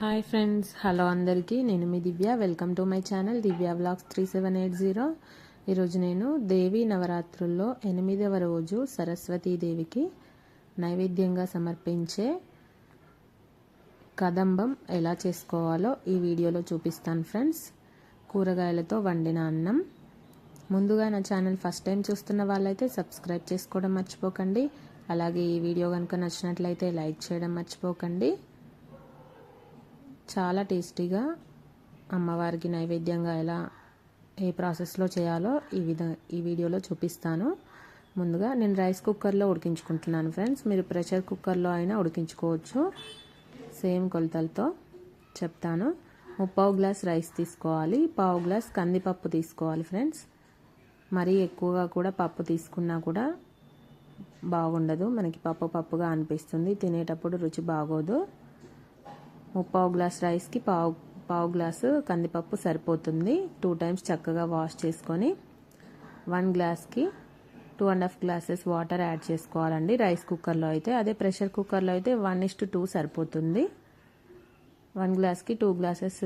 Hi friends hello అందరికీ. నేను మీ Divya. Welcome to my channel Divya vlogs three seven eight zero. ఈరోజు నేను దేవి నవరాత్రుల్లో ఎనిమిదవ రోజు సరస్వతీదేవికి నైవేద్యంగా సమర్పించే కదంబం ఎలా చేసుకోవాలో ఈ వీడియోలో చూపిస్తాను ఫ్రెండ్స్. కూరగాయలతో వండిన అన్నం. ముందుగా నా ఛానల్ ఫస్ట్ టైం చూస్తున్న వాళ్ళైతే సబ్స్క్రైబ్ చేసుకోవడం మర్చిపోకండి. అలాగే ఈ వీడియో కనుక నచ్చినట్లయితే లైక్ చేయడం మర్చిపోకండి. చాలా టేస్టీగా అమ్మవారికి నైవేద్యంగా ఎలా ఏ ప్రాసెస్లో చేయాలో ఈ విధ ఈ వీడియోలో చూపిస్తాను. ముందుగా నేను రైస్ కుక్కర్లో ఉడికించుకుంటున్నాను ఫ్రెండ్స్. మీరు ప్రెషర్ కుక్కర్లో అయినా ఉడికించుకోవచ్చు. సేమ్ కొలతలతో చెప్తాను. ముప్పావు గ్లాస్ రైస్ తీసుకోవాలి. పావు గ్లాస్ కందిపప్పు తీసుకోవాలి ఫ్రెండ్స్. మరీ ఎక్కువగా కూడా పప్పు తీసుకున్నా కూడా బాగుండదు. మనకి పప్పు పప్పుగా అనిపిస్తుంది. తినేటప్పుడు రుచి బాగోదు. ముప్పావు గ్లాస్ రైస్కి పావు పావు గ్లాసు కందిపప్పు సరిపోతుంది. టూ టైమ్స్ చక్కగా వాష్ చేసుకొని వన్ గ్లాస్కి two and half glasses water add చేసుకోవాలండి. రైస్ కుక్కర్లో అయితే అదే ప్రెషర్ కుక్కర్లో అయితే వన్ ఇస్ టు టూ సరిపోతుంది. వన్ గ్లాస్కి టూ గ్లాసెస్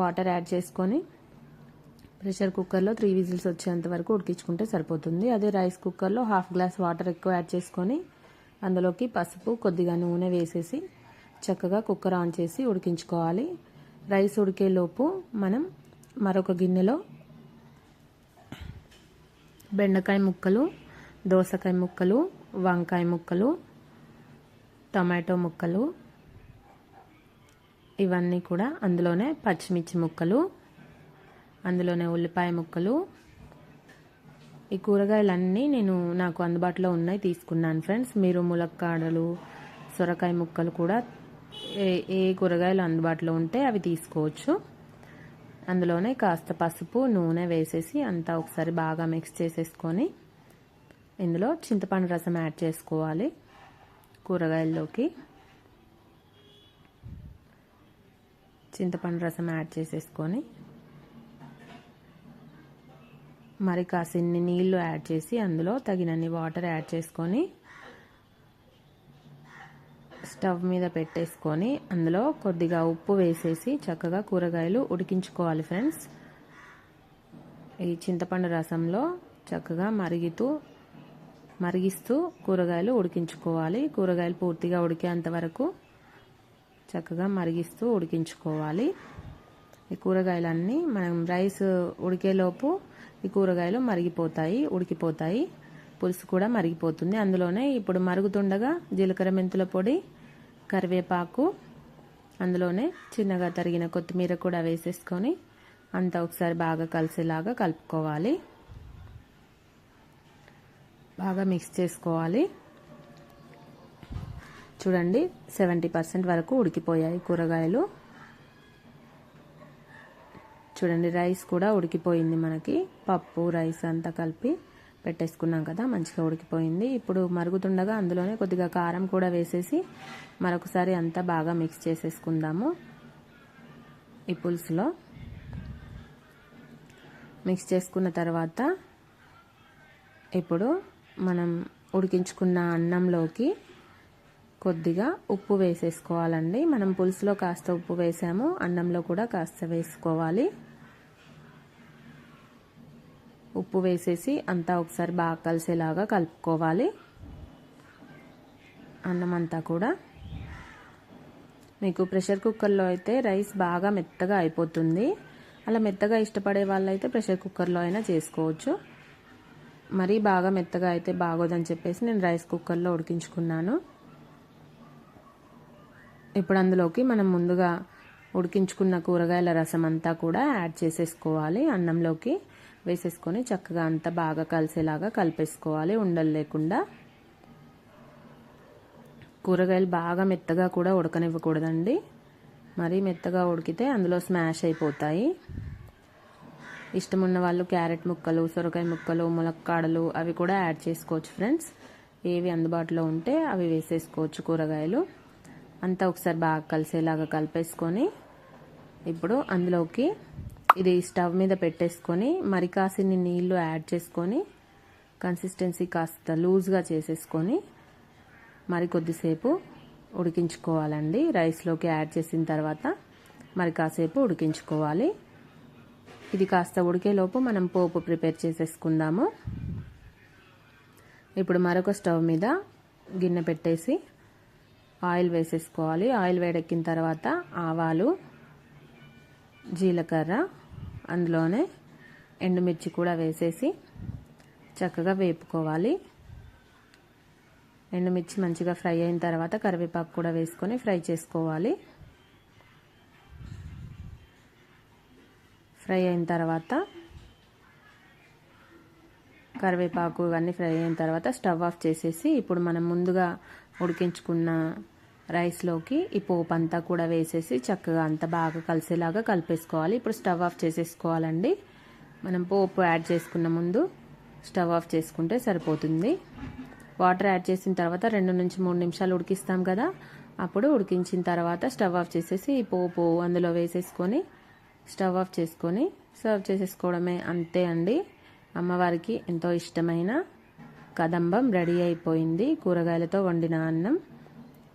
వాటర్ యాడ్ చేసుకొని ప్రెషర్ కుక్కర్లో త్రీ విజిల్స్ వచ్చేంత వరకు ఉడికించుకుంటే సరిపోతుంది. అదే రైస్ కుక్కర్లో హాఫ్ గ్లాస్ వాటర్ ఎక్కువ యాడ్ చేసుకొని అందులోకి పసుపు కొద్దిగా నూనె వేసేసి చక్కగా కుక్కర్ ఆన్ చేసి ఉడికించుకోవాలి. రైస్ ఉడికేలోపు మనం మరొక గిన్నెలో బెండకాయ ముక్కలు దోసకాయ ముక్కలు వంకాయ ముక్కలు టమాటో ముక్కలు ఇవన్నీ కూడా అందులోనే పచ్చిమిర్చి ముక్కలు అందులోనే ఉల్లిపాయ ముక్కలు. ఈ కూరగాయలన్నీ నేను నాకు అందుబాటులో ఉన్నాయి తీసుకున్నాను ఫ్రెండ్స్. మీరు ములక్కాడలు సొరకాయ ముక్కలు కూడా ఏ ఏ కూరగాయలు అందుబాటులో ఉంటే అవి తీసుకోవచ్చు. అందులోనే కాస్త పసుపు నూనె వేసేసి అంతా ఒకసారి బాగా మిక్స్ చేసేసుకొని ఇందులో చింతపండు రసం యాడ్ చేసుకోవాలి కూరగాయల్లోకి. చింతపండు రసం యాడ్ చేసేసుకొని మరి కాసిన్ని నీళ్ళు యాడ్ చేసి అందులో తగినన్ని వాటర్ యాడ్ చేసుకొని స్టవ్ మీద పెట్టేసుకొని అందులో కొద్దిగా ఉప్పు వేసేసి చక్కగా కూరగాయలు ఉడికించుకోవాలి ఫ్రెండ్స్. ఈ చింతపండు రసంలో చక్కగా మరిగితూ మరిగిస్తూ కూరగాయలు ఉడికించుకోవాలి. కూరగాయలు పూర్తిగా ఉడికేంత వరకు చక్కగా మరిగిస్తూ ఉడికించుకోవాలి. ఈ కూరగాయలన్నీ మనం రైస్ ఉడికేలోపు ఈ కూరగాయలు మరిగిపోతాయి ఉడికిపోతాయి. పులుసు కూడా మరిగిపోతుంది. అందులోనే ఇప్పుడు మరుగుతుండగా జీలకర్ర మెంతుల పొడి కరివేపాకు అందులోనే చిన్నగా తరిగిన కొత్తిమీర కూడా వేసేసుకొని అంతా ఒకసారి బాగా కలిసేలాగా కలుపుకోవాలి. బాగా మిక్స్ చేసుకోవాలి. చూడండి సెవెంటీ పర్సెంట్ వరకు ఉడికిపోయాయి కూరగాయలు. చూడండి రైస్ కూడా ఉడికిపోయింది మనకి. పప్పు రైస్ అంతా కలిపి పెట్టేసుకున్నాం కదా మంచిగా ఉడికిపోయింది. ఇప్పుడు మరుగుతుండగా అందులోనే కొద్దిగా కారం కూడా వేసేసి మరొకసారి అంతా బాగా మిక్స్ చేసేసుకుందాము. ఈ పులుసులో మిక్స్ చేసుకున్న తర్వాత ఇప్పుడు మనం ఉడికించుకున్న అన్నంలోకి కొద్దిగా ఉప్పు వేసేసుకోవాలండి. మనం పులుసులో కాస్త ఉప్పు వేసాము అన్నంలో కూడా కాస్త వేసుకోవాలి. ఉప్పు వేసేసి అంతా ఒకసారి బాగా కలిసేలాగా కలుపుకోవాలి. అన్నం అంతా కూడా. మీకు ప్రెషర్ కుక్కర్లో అయితే రైస్ బాగా మెత్తగా అయిపోతుంది. అలా మెత్తగా ఇష్టపడే వాళ్ళైతే ప్రెషర్ కుక్కర్లో అయినా చేసుకోవచ్చు. మరీ బాగా మెత్తగా అయితే బాగోదని చెప్పేసి నేను రైస్ కుక్కర్లో ఉడికించుకున్నాను. ఇప్పుడు అందులోకి మనం ముందుగా ఉడికించుకున్న కూరగాయల రసం అంతా కూడా యాడ్ చేసేసుకోవాలి అన్నంలోకి. వేసేసుకొని చక్కగా అంతా బాగా కలిసేలాగా కలిపేసుకోవాలి. ఉండలు లేకుండా. కూరగాయలు బాగా మెత్తగా కూడా ఉడకనివ్వకూడదండి. మరీ మెత్తగా ఉడికితే అందులో స్మాష్ అయిపోతాయి. ఇష్టం ఉన్న వాళ్ళు క్యారెట్ ముక్కలు సొరకాయ ముక్కలు ములక్కాడలు అవి కూడా యాడ్ చేసుకోవచ్చు ఫ్రెండ్స్. ఏవి అందుబాటులో ఉంటే అవి వేసేసుకోవచ్చు కూరగాయలు. అంతా ఒకసారి బాగా కలిసేలాగా కలిపేసుకొని ఇప్పుడు అందులోకి ఇది స్టవ్ మీద పెట్టేసుకొని మరి కాసిన్ని నీళ్ళు యాడ్ చేసుకొని కన్సిస్టెన్సీ కాస్త లూజ్గా చేసేసుకొని మరి కొద్దిసేపు ఉడికించుకోవాలండి. రైస్లోకి యాడ్ చేసిన తర్వాత మరి కాసేపు ఉడికించుకోవాలి. ఇది కాస్త ఉడికేలోపు మనం పోపు ప్రిపేర్ చేసేసుకుందాము. ఇప్పుడు మరొక స్టవ్ మీద గిన్నె పెట్టేసి ఆయిల్ వేసేసుకోవాలి. ఆయిల్ వేడెక్కిన తర్వాత ఆవాలు జీలకర్ర అందులోనే ఎండుమిర్చి కూడా వేసేసి చక్కగా వేపుకోవాలి. ఎండుమిర్చి మంచిగా ఫ్రై అయిన తర్వాత కరివేపాకు కూడా వేసుకొని ఫ్రై చేసుకోవాలి. ఫ్రై అయిన తర్వాత కరివేపాకు ఇవన్నీ ఫ్రై అయిన తర్వాత స్టవ్ ఆఫ్ చేసేసి ఇప్పుడు మనం ముందుగా ఉడికించుకున్న రైస్లోకి ఈ పోపు అంతా కూడా వేసేసి చక్కగా అంతా బాగా కలిసేలాగా కలిపేసుకోవాలి. ఇప్పుడు స్టవ్ ఆఫ్ చేసేసుకోవాలండి. మనం పోపు యాడ్ చేసుకున్న ముందు స్టవ్ ఆఫ్ చేసుకుంటే సరిపోతుంది. వాటర్ యాడ్ చేసిన తర్వాత రెండు నుంచి మూడు నిమిషాలు ఉడికిస్తాం కదా. అప్పుడు ఉడికించిన తర్వాత స్టవ్ ఆఫ్ చేసేసి ఈ పోపు అందులో వేసేసుకొని స్టవ్ ఆఫ్ చేసుకొని సర్వ్ చేసేసుకోవడమే అంతే అండి. అమ్మవారికి ఎంతో ఇష్టమైన కదంబం రెడీ అయిపోయింది. కూరగాయలతో వండిన అన్నం.